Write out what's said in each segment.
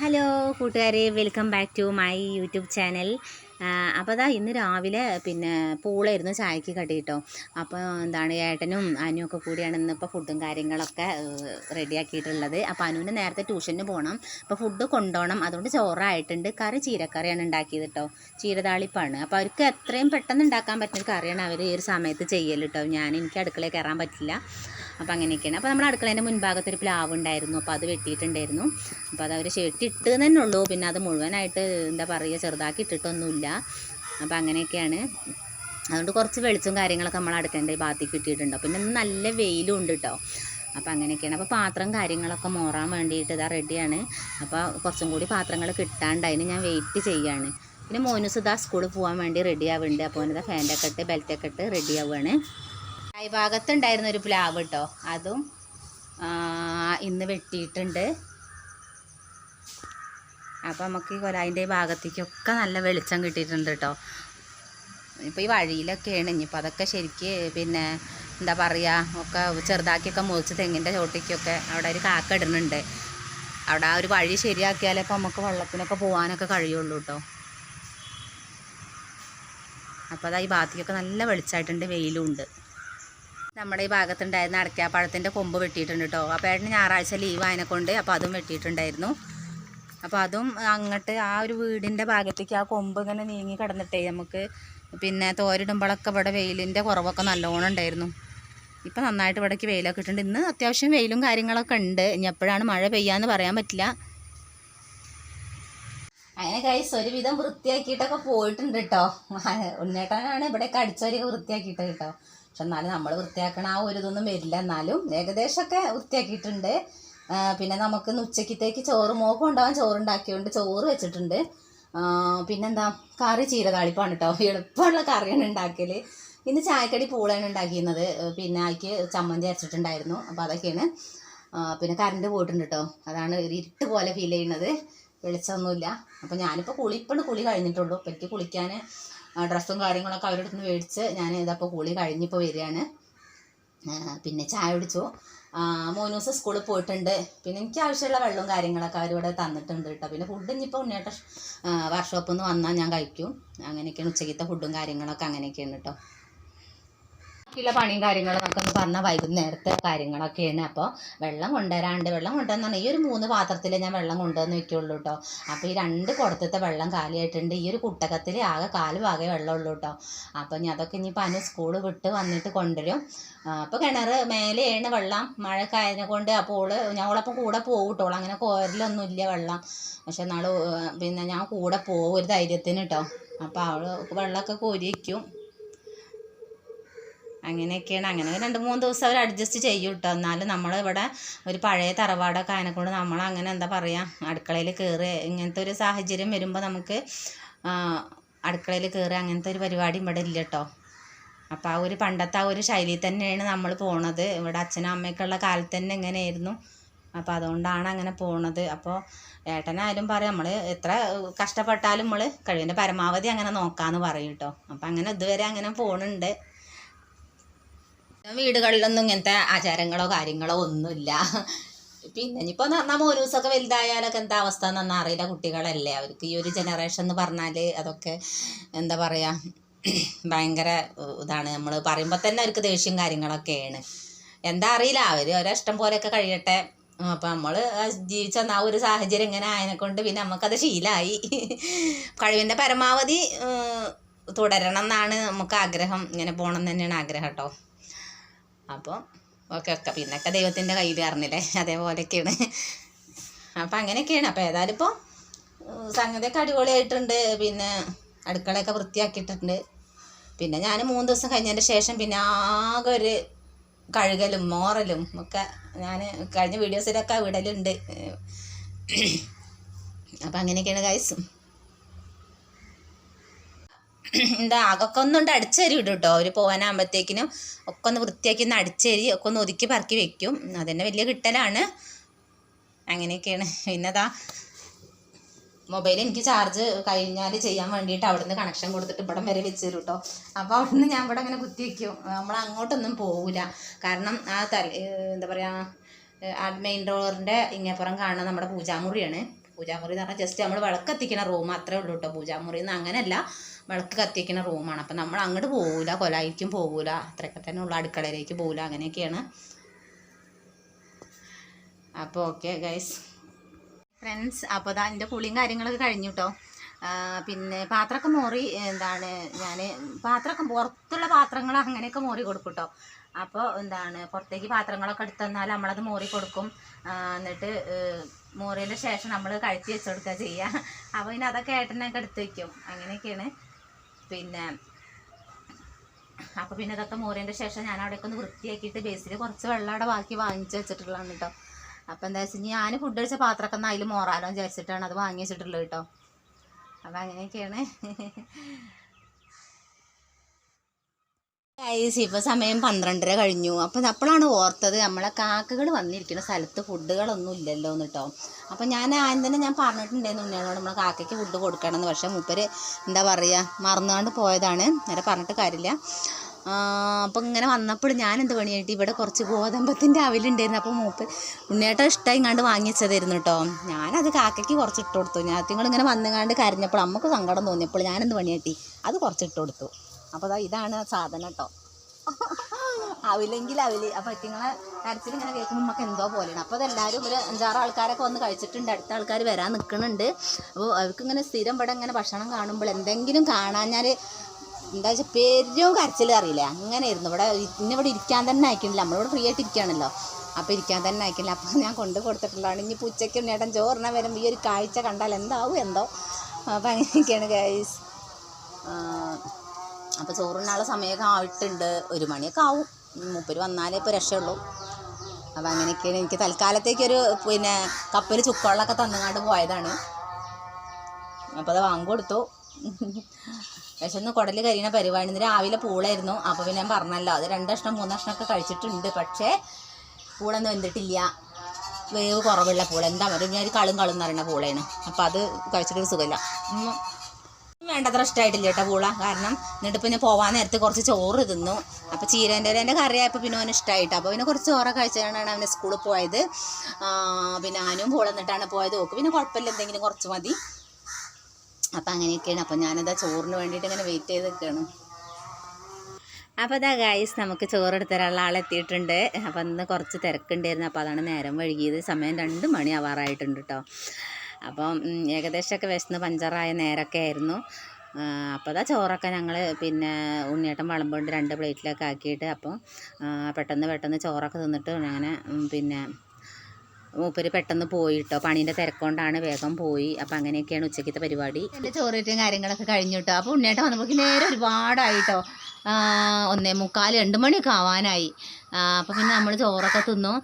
Hello കൂട്ടുകാരെ welcome back to my YouTube channel. അപ്പോൾ അതാ ഇന്ന് രാവിലെ പിന്നെ പൂളായിരുന്നു ചായക്ക് കടി അപ്പോൾ എന്താണ് ഏട്ടനും അനുവും ഒക്കെ കൂടിയാണ് ഇന്നിപ്പോൾ ഫുഡും കാര്യങ്ങളൊക്കെ റെഡിയാക്കിയിട്ടുള്ളത് അപ്പോൾ അനുവിന് നേരത്തെ ട്യൂഷന് പോകണം അപ്പോൾ ഫുഡ് കൊണ്ടുപോകണം അതുകൊണ്ട് ചോറായിട്ടുണ്ട്. കറി ചീരക്കറിയാണ് ഉണ്ടാക്കിയത് കേട്ടോ ചീരതാളിപ്പാണ്. അപ്പോൾ അവർക്ക് എത്രയും പെട്ടെന്ന് ഉണ്ടാക്കാൻ പറ്റുന്ന കറിയാണ് അവർ ഈ ഒരു സമയത്ത് ചെയ്യൽ കേട്ടോ ഞാൻ എനിക്ക് അടുക്കളയിൽ കയറാൻ പറ്റില്ല. അപ്പോൾ അങ്ങനെയൊക്കെയാണ്. അപ്പോൾ നമ്മുടെ അടുക്കളേന്റെ മുൻഭാഗത്ത് ഒരു പ്ലാവ് ഉണ്ടായിരുന്നു. അപ്പോൾ അത് വെട്ടിയിട്ടുണ്ടായിരുന്നു. അപ്പോൾ അത് അവർ ഷെട്ടിട്ട് തന്നെ ഉള്ളൂ. പിന്നെ അത് മുഴുവനായിട്ട് എന്താ പറയുക ചെറുതാക്കി ഇട്ടിട്ടൊന്നുമില്ല. അപ്പോൾ അങ്ങനെയൊക്കെയാണ്. അതുകൊണ്ട് കുറച്ച് വെളിച്ചവും കാര്യങ്ങളൊക്കെ നമ്മൾ അടുക്കേണ്ട ഭാഗത്തേക്ക് കിട്ടിയിട്ടുണ്ടോ. പിന്നെ നല്ല വെയിലും ഉണ്ട് കേട്ടോ അപ്പോൾ അങ്ങനെയൊക്കെയാണ്. അപ്പോൾ പാത്രം കാര്യങ്ങളൊക്കെ മോറാൻ വേണ്ടിയിട്ട് ഇതാ റെഡിയാണ് അപ്പോൾ കുറച്ചും കൂടി പാത്രങ്ങൾ കിട്ടാണ്ടതിന് ഞാൻ വെയിറ്റ് ചെയ്യാണ്. പിന്നെ മോനുസ് ഇതാ സ്കൂളിൽ പോകാൻ വേണ്ടി റെഡി ആവുന്നുണ്ട്. അപ്പോൾ അവനിതാ ഫാന്റൊക്കെ ഇട്ട് ബെൽറ്റൊക്കെ ഇട്ട് റെഡി ആവുകയാണ് ഭാഗത്തുണ്ടായിരുന്ന ഒരു പ്ലാവ് കേട്ടോ അതും ഇന്ന് വെട്ടിയിട്ടുണ്ട്. അപ്പോൾ നമുക്ക് ഈ കൊലായിന്റെ ഭാഗത്തേക്കൊക്കെ നല്ല വെളിച്ചം കിട്ടിയിട്ടുണ്ട് കേട്ടോ ഇപ്പോൾ ഈ വഴിയിലൊക്കെയാണ്. ഇനിയിപ്പോൾ അതൊക്കെ ശരിക്ക് പിന്നെ എന്താ പറയുക ഒക്കെ ചെറുതാക്കിയൊക്കെ മുറിച്ച് തെങ്ങിന്റെ ചോട്ടിക്കൊക്കെ അവിടെ ഒരു കാക്ക ഇടുന്നുണ്ട്. അവിടെ ആ ഒരു വഴി ശരിയാക്കിയാലേ ഇപ്പോൾ നമുക്ക് വെള്ളത്തിനൊക്കെ പോകാനൊക്കെ കഴിയുള്ളൂ കേട്ടോ അപ്പോൾ അതാ ഈ ഭാഗത്തേക്കൊക്കെ നല്ല വെളിച്ചമായിട്ടുണ്ട് വെയിലും ഉണ്ട്. നമ്മുടെ ഈ ഭാഗത്തുണ്ടായിരുന്ന അടയ്ക്കാപ്പഴത്തിന്റെ കൊമ്പ് വെട്ടിയിട്ടുണ്ട് കേട്ടോ. അപ്പോൾ ഏട്ടന് ഞായറാഴ്ച ലീവ് ആയതിനെ കൊണ്ട് അപ്പോൾ അതും വെട്ടിയിട്ടുണ്ടായിരുന്നു. അപ്പോൾ അതും അങ്ങോട്ട് ആ ഒരു വീടിന്റെ ഭാഗത്തേക്ക് ആ കൊമ്പ് ഇങ്ങനെ നീങ്ങി കിടന്നിട്ടേ നമുക്ക് പിന്നെ തോരിടുമ്പോഴൊക്കെ ഇവിടെ വെയിലിന്റെ കുറവൊക്കെ നല്ലോണം ഉണ്ടായിരുന്നു. ഇപ്പം നന്നായിട്ട് ഇവിടേക്ക് വെയിലൊക്കെ ഇട്ടിട്ടുണ്ട്. ഇന്ന് അത്യാവശ്യം വെയിലും കാര്യങ്ങളൊക്കെ ഉണ്ട്. ഇനി എപ്പോഴാണ് മഴ പെയ്യാന്ന് പറയാൻ പറ്റില്ല. അങ്ങനെ കൈസ് ഒരുവിധം വൃത്തിയാക്കിയിട്ടൊക്കെ പോയിട്ടുണ്ട് കേട്ടോ. ഉണ്ണേട്ടനാണ് ഇവിടെയൊക്കെ അടിച്ചവരെയൊക്കെ വൃത്തിയാക്കിയിട്ട് കേട്ടോ. പക്ഷെ എന്നാലും നമ്മൾ വൃത്തിയാക്കണ ആ ഒരു ഇതൊന്നും വരില്ല. എന്നാലും ഏകദേശമൊക്കെ വൃത്തിയാക്കിയിട്ടുണ്ട്. പിന്നെ നമുക്ക് ഉച്ചക്കത്തേക്ക് ചോറ് മോക്ക് കൊണ്ടുപോകാൻ ചോറുണ്ടാക്കിയോണ്ട് ചോറ് വെച്ചിട്ടുണ്ട്. പിന്നെന്താ? കറി ചീരതാളിപ്പാണ് കേട്ടോ എളുപ്പമുള്ള കറിയാണ് ഉണ്ടാക്കൽ ഇന്ന് ചായക്കടി പൂളാണ് ഉണ്ടാക്കിയിരുന്നത്. പിന്നെ അതിക്ക് ചമ്മന്തി അരച്ചിട്ടുണ്ടായിരുന്നു. അപ്പോൾ അതൊക്കെയാണ്. പിന്നെ കറണ്ട് പോയിട്ടുണ്ട് കേട്ടോ അതാണ് ഇരുട്ട് പോലെ ഫീൽ ചെയ്യുന്നത്. വെളിച്ചമൊന്നുമില്ല. അപ്പോൾ ഞാനിപ്പോൾ കുളി ഇപ്പം കുളി കഴിഞ്ഞിട്ടുള്ളൂ. അപ്പോൾ എനിക്ക് കുളിക്കാൻ ഡ്രസ്സും കാര്യങ്ങളൊക്കെ അവരുടെ അടുത്ത് മേടിച്ച് ഞാൻ ഇതപ്പോൾ കുളി കഴിഞ്ഞിപ്പോൾ വരികയാണ്. പിന്നെ ചായ കുടിച്ചു. മോനൂസ് സ്കൂളിൽ പോയിട്ടുണ്ട്. പിന്നെ എനിക്ക് ആവശ്യമുള്ള വെള്ളവും കാര്യങ്ങളൊക്കെ അവരിവിടെ തന്നിട്ടുണ്ട് കേട്ടോ. പിന്നെ ഫുഡ് ഇനിയിപ്പോൾ ഉണ്ണിയേട്ട വർക്ക്ഷോപ്പിൽ നിന്ന് വന്നാൽ ഞാൻ കഴിക്കും. അങ്ങനെയൊക്കെയാണ് ഉച്ചയ്ക്കത്തെ ഫുഡും കാര്യങ്ങളൊക്കെ അങ്ങനെയൊക്കെയാണ് കേട്ടോ. ബാക്കിയുള്ള പണിയും കാര്യങ്ങളും നമുക്കൊന്ന് പറഞ്ഞാൽ വൈകുന്നേരത്തെ കാര്യങ്ങളൊക്കെയാണ്. അപ്പോൾ വെള്ളം കൊണ്ടുവരാണ്ട് വെള്ളം കൊണ്ടുവന്ന് പറഞ്ഞാൽ ഈ ഒരു മൂന്ന് പാത്രത്തിൽ ഞാൻ വെള്ളം കൊണ്ടുവന്ന് വെക്കുള്ളൂ കേട്ടോ അപ്പോൾ ഈ രണ്ട് കുടത്തത്തെ വെള്ളം കാലിയായിട്ടുണ്ട്. ഈ ഒരു കുട്ടകത്തിൽ ആകെ കാൽ ഭാഗമേ വെള്ളമുള്ളൂ കേട്ടോ അപ്പോൾ ഇനി അതൊക്കെ ഇനിയിപ്പോൾ പനി സ്കൂൾ വിട്ട് വന്നിട്ട് കൊണ്ടുവരും. അപ്പോൾ കിണർ മേലെയാണ് വെള്ളം. മഴയൊക്കെ ആയതിനെ കൊണ്ട് അപ്പോൾ ഓൾ ഞങ്ങളപ്പോൾ കൂടെ പോകും കേട്ടോ അങ്ങനെ കോരലൊന്നും ഇല്ല വെള്ളം. പക്ഷെ നാൾ പിന്നെ ഞാൻ കൂടെ പോകും ഒരു ധൈര്യത്തിന് കേട്ടോ അപ്പോൾ അവൾ വെള്ളമൊക്കെ കോരി വയ്ക്കും അങ്ങനെയൊക്കെയാണ്. അങ്ങനെ രണ്ട് മൂന്ന് ദിവസം അവർ അഡ്ജസ്റ്റ് ചെയ്യും കേട്ടോ എന്നാലും നമ്മൾ ഇവിടെ ഒരു പഴയ തറവാടൊക്കെ അതിനെക്കൊണ്ട് നമ്മൾ അങ്ങനെ എന്താ പറയുക അടുക്കളയിൽ കയറി ഇങ്ങനത്തെ ഒരു സാഹചര്യം വരുമ്പോൾ നമുക്ക് അടുക്കളയിൽ കയറി അങ്ങനത്തെ ഒരു പരിപാടി ഇവിടെ ഇല്ല കേട്ടോ അപ്പോൾ ആ ഒരു പണ്ടത്തെ ആ ഒരു ശൈലിയിൽ തന്നെയാണ് നമ്മൾ പോണത്. ഇവിടെ അച്ഛനും അമ്മയൊക്കെ ഉള്ള കാലത്ത് തന്നെ ഇങ്ങനെയായിരുന്നു. അപ്പോൾ അതുകൊണ്ടാണ് അങ്ങനെ പോണത്. അപ്പോൾ ഏട്ടനായാലും പറയാം നമ്മൾ എത്ര കഷ്ടപ്പെട്ടാലും നമ്മൾ കഴിവിന്റെ പരമാവധി അങ്ങനെ നോക്കാമെന്ന് പറയും കേട്ടോ അപ്പോൾ അങ്ങനെ ഇതുവരെ അങ്ങനെ പോണുണ്ട്. വീടുകളിലൊന്നും ഇങ്ങനത്തെ ആചാരങ്ങളോ കാര്യങ്ങളോ ഒന്നുമില്ല. പിന്നെ ഇനിയിപ്പോൾ നമ്മ ഒരു ദിവസമൊക്കെ വലുതായാലൊക്കെ എന്താ അവസ്ഥ എന്നൊന്നും അറിയില്ല കുട്ടികളല്ലേ. അവർക്ക് ഈ ഒരു ജനറേഷൻ എന്ന് പറഞ്ഞാൽ അതൊക്കെ എന്താ പറയാ ഭയങ്കര ഇതാണ്. നമ്മൾ പറയുമ്പോൾ തന്നെ അവർക്ക് ദേഷ്യം കാര്യങ്ങളൊക്കെയാണ്. എന്താ അറിയില്ല. അവർ ഓരോ ഇഷ്ടം പോലെയൊക്കെ കഴിയട്ടെ. അപ്പം നമ്മൾ ജീവിച്ച ആ ഒരു സാഹചര്യം ഇങ്ങനെ ആയതിനെ കൊണ്ട് പിന്നെ നമുക്കത് ശീലമായി കഴിവിന്റെ പരമാവധി തുടരണം എന്നാണ് നമുക്ക് ആഗ്രഹം. ഇങ്ങനെ പോകണം തന്നെയാണ് ആഗ്രഹം കേട്ടോ. അപ്പോൾ ഓക്കെ ഓക്കെ. പിന്നൊക്കെ ദൈവത്തിന്റെ കയ്യിൽ അറിഞ്ഞില്ലേ അതേപോലെയൊക്കെയാണ്. അപ്പം അങ്ങനെയൊക്കെയാണ്. അപ്പോൾ ഏതായാലും ഇപ്പോൾ സംഗതിയൊക്കെ അടിപൊളിയായിട്ടുണ്ട്. പിന്നെ അടുക്കളയൊക്കെ വൃത്തിയാക്കിയിട്ടുണ്ട്. പിന്നെ ഞാൻ മൂന്ന് ദിവസം കഴിഞ്ഞതിന്റെ ശേഷം പിന്നെ ആകെ ഒരു കഴുകലും മോറലും ഒക്കെ ഞാൻ കഴിഞ്ഞ വീഡിയോസിലൊക്കെ വിടലുണ്ട്. അപ്പം അങ്ങനെയൊക്കെയാണ് ഗൈസ് എന്താ അതൊക്കെ ഒന്നുകൊണ്ട് അടിച്ചേരി വിടും കേട്ടോ അവർ പോകാനാകുമ്പോഴത്തേക്കിനും ഒക്കെ ഒന്ന് വൃത്തിയാക്കി ഒന്ന് അടിച്ചേരി ഒക്കെ ഒന്ന് ഒതുക്കി പറക്കി വെക്കും. അതന്നെ വലിയ കിട്ടലാണ്. അങ്ങനെയൊക്കെയാണ്. പിന്നെ അതാ മൊബൈൽ എനിക്ക് ചാർജ് കഴിഞ്ഞാൽ ചെയ്യാൻ വേണ്ടിയിട്ട് അവിടെ നിന്ന് കണക്ഷൻ കൊടുത്തിട്ട് ഇവിടം വരെ വെച്ച് തരും കേട്ടോ അപ്പോൾ അവിടെ നിന്ന് ഞാൻ ഇവിടെ അങ്ങനെ കുത്തി വയ്ക്കും നമ്മൾ അങ്ങോട്ടൊന്നും പോകില്ല കാരണം ആ തല എന്താ പറയുക മെയിൻ ഡോറിന്റെ ഇങ്ങേപ്പുറം കാണുന്ന നമ്മുടെ പൂജാമുറിയാണ്. പൂജാമുറി എന്ന് പറഞ്ഞാൽ ജസ്റ്റ് നമ്മൾ വിളക്കെത്തിക്കണ റൂം അത്രേ ഉള്ളൂ കേട്ടോ പൂജാമുറി എന്ന് അങ്ങനെയല്ല വിളക്ക് കത്തിക്കുന്ന റൂമാണ് അപ്പം നമ്മൾ അങ്ങോട്ട് പോകൂല കൊലായിക്കും പോകൂല അത്രയൊക്കെ തന്നെ ഉള്ള. അടുക്കളയിലേക്ക് പോകൂല അങ്ങനെയൊക്കെയാണ്. അപ്പോൾ ഓക്കെ ഗൈസ് ഫ്രണ്ട്സ് അപ്പോൾ അതാ എന്റെ കുളിയും കാര്യങ്ങളൊക്കെ കഴിഞ്ഞു കേട്ടോ പിന്നെ പാത്രമൊക്കെ മോറി എന്താണ് ഞാൻ പാത്രമൊക്കെ പുറത്തുള്ള പാത്രങ്ങൾ അങ്ങനെയൊക്കെ മോറി കൊടുക്കും കേട്ടോ അപ്പോൾ എന്താണ് പുറത്തേക്ക് പാത്രങ്ങളൊക്കെ എടുത്തു തന്നാൽ നമ്മളത് മോറി കൊടുക്കും. എന്നിട്ട് മോറിയതിന്റെ ശേഷം നമ്മൾ കഴിച്ച് വെച്ച് കൊടുക്കുക ചെയ്യുക അപ്പോൾ ഇനി അതൊക്കെ ഏട്ടനൊക്കെ എടുത്ത് വയ്ക്കും അങ്ങനെയൊക്കെയാണ്. പിന്നെ അപ്പോൾ പിന്നെ ഇതൊക്കെ മോറിയതിന്റെ ശേഷം ഞാൻ അവിടെയൊക്കെ ഒന്ന് വൃത്തിയാക്കിയിട്ട് ബേസിൽ കുറച്ച് വെള്ളം അവിടെ ബാക്കി വാങ്ങിച്ച് വെച്ചിട്ടുള്ളതാണ് കേട്ടോ. അപ്പം എന്താ വെച്ചാൽ ഞാൻ ഫുഡ് കഴിച്ച പാത്രമൊക്കെ ഒന്ന് അതിൽ മോറാലോ വിചാരിച്ചിട്ടാണ് അത് വാങ്ങി വെച്ചിട്ടുള്ളത് കേട്ടോ. അപ്പം അങ്ങനെയൊക്കെയാണ്. ഗൈസ് ഇപ്പോൾ സമയം പന്ത്രണ്ടര കഴിഞ്ഞു. അപ്പം അപ്പോഴാണ് ഓർത്തത് നമ്മളെ കാക്കകൾ വന്നിരിക്കുന്ന സ്ഥലത്ത് ഫുഡുകളൊന്നും ഇല്ലല്ലോ എന്ന് കേട്ടോ. അപ്പം ഞാൻ ആദ്യം തന്നെ ഞാൻ പറഞ്ഞിട്ടുണ്ടായിരുന്നു ഉണ്ണിയോട് നമ്മളെ കാക്കയ്ക്ക് ഫുഡ് കൊടുക്കണമെന്ന്. പക്ഷേ മൂപ്പര് എന്താ പറയുക മറന്നുകൊണ്ട് പോയതാണ്. നേരെ പറഞ്ഞിട്ട് കാര്യമില്ല. അപ്പം ഇങ്ങനെ വന്നപ്പോൾ ഞാൻ എന്ത് പണിയായിട്ട് ഇവിടെ കുറച്ച് ഗോതമ്പത്തിന്റെ അവിലുണ്ടായിരുന്നു. അപ്പോൾ മൂപ്പ് ഉണ്ണിയേട്ടൻ ഇഷ്ടമായി കണ്ട് വാങ്ങിച്ചതായിരുന്നു കേട്ടോ. ഞാനത് കാക്കയ്ക്ക് കുറച്ച് ഇട്ട് കൊടുത്തു. ഞാൻ ഇങ്ങനെ വന്നുകാണ്ട് കരഞ്ഞപ്പോൾ നമുക്ക് സങ്കടം തോന്നിയപ്പോൾ ഞാനെന്ത് പണിയാട്ടി അത് കുറച്ച് ഇട്ട് കൊടുത്തു. അപ്പോൾ അതാ ഇതാണ് ആ സാധനം കേട്ടോ അവിലെങ്കിൽ അവിൽ അപ്പോൾ ഇറ്റിങ്ങളെ കരച്ചിൽ ഇങ്ങനെ കേൾക്കുമ്പോൾ നമുക്ക് എന്തോ പോലെയാണ്. അപ്പോൾ അതെല്ലാവരും ഒരു അഞ്ചാറ് ആൾക്കാരൊക്കെ വന്ന് കഴിച്ചിട്ടുണ്ട്. അടുത്ത ആൾക്കാർ വരാൻ നിൽക്കുന്നുണ്ട് അപ്പോൾ അവർക്ക് ഇങ്ങനെ സ്ഥിരം ഇവിടെ ഇങ്ങനെ ഭക്ഷണം കാണുമ്പോൾ എന്തെങ്കിലും കാണാൻ ഞാൻ എന്താ വെച്ചാൽ പേരും കരച്ചിൽ അറിയില്ല. അങ്ങനെ ആയിരുന്നു ഇവിടെ ഇന്ന് ഇവിടെ ഇരിക്കാൻ തന്നെ അയക്കുന്നില്ല നമ്മളിവിടെ ഫ്രീ ആയിട്ട് ഇരിക്കുകയാണല്ലോ അപ്പോൾ ഇരിക്കാൻ തന്നെ അയക്കില്ല അപ്പോൾ ഞാൻ കൊണ്ടു കൊടുത്തിട്ടുള്ളതാണ്. ഇനി ഉച്ചയ്ക്ക് നേട്ടൻ ചോറിനെ വരുമ്പോൾ ഈ ഒരു കാഴ്ച കണ്ടാൽ എന്താവും എന്തോ? അപ്പോൾ അങ്ങനെയൊക്കെയാണ് ഗൈസ് അപ്പോൾ ചോറുണ്ണാനുള്ള സമയമൊക്കെ ആയിട്ടുണ്ട്. ഒരു മണിയൊക്കെ ആവും. മൂപ്പര് വന്നാലേ ഇപ്പോൾ രക്ഷയുള്ളൂ. അപ്പോൾ അങ്ങനെയൊക്കെയാണ് എനിക്ക് തൽക്കാലത്തേക്കൊരു പിന്നെ കപ്പൽ ചുക്കവെള്ളമൊക്കെ തന്നങ്ങാണ്ട് പോയതാണ്. അപ്പോൾ അത് വാങ്ങി കൊടുത്തു. പക്ഷെ ഒന്ന് കുടൽ കരിയണ പരിപാടി. രാവിലെ പൂളായിരുന്നു. അപ്പോൾ പിന്നെ ഞാൻ പറഞ്ഞല്ലോ അത് രണ്ട് കഷ്ണം മൂന്ന് കഷ്ണമൊക്കെ കഴിച്ചിട്ടുണ്ട്. പക്ഷേ പൂളൊന്നും വെന്തിട്ടില്ല. വേവ് കുറവുള്ള പൂള. എന്താ പറയുക ഞാൻ ഒരു കളും കളും എന്ന് പറയുന്ന പൂളയാണ്. അപ്പോൾ അത് കഴിച്ചിട്ടൊരു സുഖമില്ല. വേണ്ടത്ര ഇഷ്ടമായിട്ടില്ല കേട്ടോ പൂള. കാരണം എന്നിട്ട് പിന്നെ പോവാൻ നേരത്തെ കുറച്ച് ചോറ് തിന്നു. അപ്പോൾ ചീരേന്റെ എന്റെ കറിയായപ്പോൾ പിന്നെ അവന് ഇഷ്ടമായിട്ട് അപ്പോൾ പിന്നെ കുറച്ച് ചോറൊക്കെ കഴിച്ചാണ് അവന് സ്കൂളിൽ പോയത്. പിന്നെ ഞാനും പൂള എന്നിട്ടാണ് പോയത്. ഓക്ക് പിന്നെ കുഴപ്പമില്ല എന്തെങ്കിലും കുറച്ച് മതി. അപ്പം അങ്ങനെയൊക്കെയാണ്. അപ്പം ഞാനതാ ചോറിന് വേണ്ടിയിട്ട് ഇങ്ങനെ വെയിറ്റ് ചെയ്ത് നിൽക്കുകയാണ് അപ്പോൾ അതാ ഗായ്സ് നമുക്ക് ചോറെടുത്ത തരാനുള്ള ആളെത്തിയിട്ടുണ്ട് അപ്പം ഇന്ന് കുറച്ച് തിരക്കുണ്ടായിരുന്നു. അപ്പോൾ അതാണ് നേരം വൈകിയത്. സമയം രണ്ട് മണി ആവാറായിട്ടുണ്ട് കേട്ടോ അപ്പം ഏകദേശമൊക്കെ വിശന്ന് പഞ്ചറായ നേരമൊക്കെ ആയിരുന്നു. അപ്പോൾ അതാ ചോറൊക്കെ ഞങ്ങൾ പിന്നെ ഉണ്ണിയേട്ടൻ വിളമ്പുകൊണ്ട് രണ്ട് പ്ലേറ്റിലൊക്കെ ആക്കിയിട്ട് അപ്പം പെട്ടെന്ന് പെട്ടെന്ന് ചോറൊക്കെ തിന്നിട്ട് അങ്ങനെ പിന്നെ മൂപ്പര് പെട്ടെന്ന് പോയി കേട്ടോ പണീന്റെ തിരക്കൊണ്ടാണ് വേഗം പോയി. അപ്പം അങ്ങനെയൊക്കെയാണ് ഉച്ചക്കത്തെ പരിപാടി. എന്റെ ചോറിറ്റും കാര്യങ്ങളൊക്കെ കഴിഞ്ഞു കേട്ടോ അപ്പോൾ ഉണ്ണിയേട്ടൻ വന്നപ്പോൾ നേരെ ഒരുപാടായിട്ടോ. ഒന്നേ മുക്കാൽ രണ്ട് മണിയൊക്കെ ആവാനായി. അപ്പോൾ പിന്നെ നമ്മൾ ചോറൊക്കെ തിന്നു.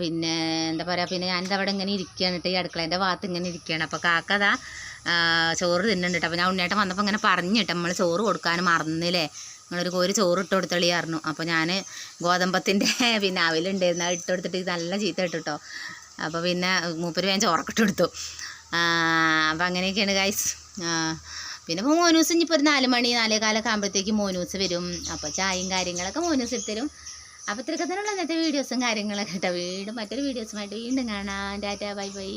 പിന്നെ എന്താ പറയുക പിന്നെ ഞാനിത് അവിടെ ഇങ്ങനെ ഇരിക്കുകയാണ് കേട്ടോ. ഈ അടുക്കളേന്റെ ഭാഗത്ത് ഇങ്ങനെ ഇരിക്കുകയാണ് അപ്പോൾ കാക്കതാ ചോറ് തിന്നുന്നുണ്ട് അപ്പോൾ ഞാൻ ഉണ്ണേട്ടം വന്നപ്പോൾ ഇങ്ങനെ പറഞ്ഞു കേട്ടോ. നമ്മൾ ചോറ് കൊടുക്കാൻ മറന്നില്ലേ. നിങ്ങളൊരു കോരി ചോറ് ഇട്ട് കൊടുത്തളിയായിരുന്നു അപ്പോൾ ഞാൻ ഗോതമ്പത്തിന്റെ പിന്നെ അവലുണ്ടായിരുന്നു. അത് ഇട്ട് കൊടുത്തിട്ട് നല്ല ചീത്ത ഇട്ടു കേട്ടോ അപ്പോൾ പിന്നെ മൂപ്പര് ഞാൻ ചോറൊക്കെ ഇട്ട് കൊടുത്തു. അപ്പോൾ അങ്ങനെയൊക്കെയാണ് ഗൈസ് പിന്നെ ഇപ്പോൾ മോനൂസ് ഇനിയിപ്പോൾ ഒരു നാല് മണി നാലേ കാലൊക്കെ ആകുമ്പോഴത്തേക്ക് മോനൂസ് വരും. അപ്പോൾ ചായയും കാര്യങ്ങളൊക്കെ മോനൂസ് ഇട്ടുതരും അപ്പോൾ ഇത്രയൊക്കെ തന്നെയുള്ള ഇന്നത്തെ വീഡിയോസും കാര്യങ്ങളൊക്കെ കേട്ടോ. വീണ്ടും മറ്റൊരു വീഡിയോസുമായിട്ട് വീണ്ടും കാണാം. Tata bye bye.